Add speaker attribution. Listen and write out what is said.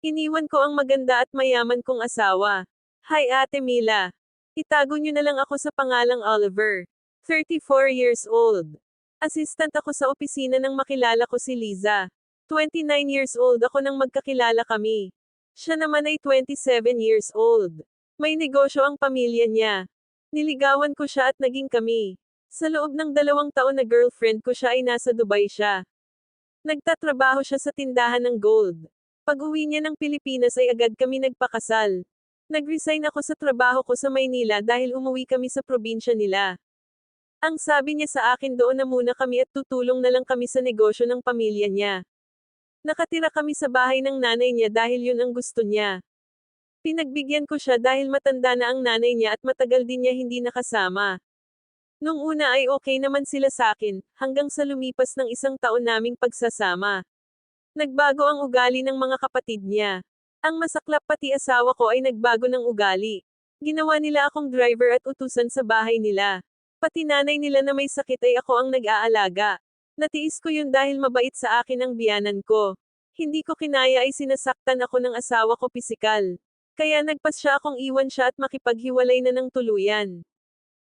Speaker 1: Iniwan ko ang maganda at mayaman kong asawa. Hi Ate Mila. Itago niyo na lang ako sa pangalang Oliver. 34 years old. Assistant ako sa opisina nang makilala ko si Liza. 29 years old ako nang magkakilala kami. Siya naman ay 27 years old. May negosyo ang pamilya niya. Niligawan ko siya at naging kami. Sa loob ng dalawang taon na girlfriend ko siya ay nasa Dubai siya. Nagtatrabaho siya sa tindahan ng gold. Pag uwi niya ng Pilipinas ay agad kami nagpakasal. Nag-resign ako sa trabaho ko sa Maynila dahil umuwi kami sa probinsya nila. Ang sabi niya sa akin doon na muna kami at tutulong na lang kami sa negosyo ng pamilya niya. Nakatira kami sa bahay ng nanay niya dahil yun ang gusto niya. Pinagbigyan ko siya dahil matanda na ang nanay niya at matagal din niya hindi nakasama. Nung una ay okay naman sila sa akin, hanggang sa lumipas ng isang taon naming pagsasama. Nagbago ang ugali ng mga kapatid niya. Ang masaklap pati asawa ko ay nagbago ng ugali. Ginawa nila akong driver at utusan sa bahay nila. Pati nanay nila na may sakit ay ako ang nag-aalaga. Natiis ko yun dahil mabait sa akin ang biyanan ko. Hindi ko kinaya ay sinasaktan ako ng asawa ko pisikal. Kaya nagpas siya akong iwan siya at makipaghiwalay na ng tuluyan.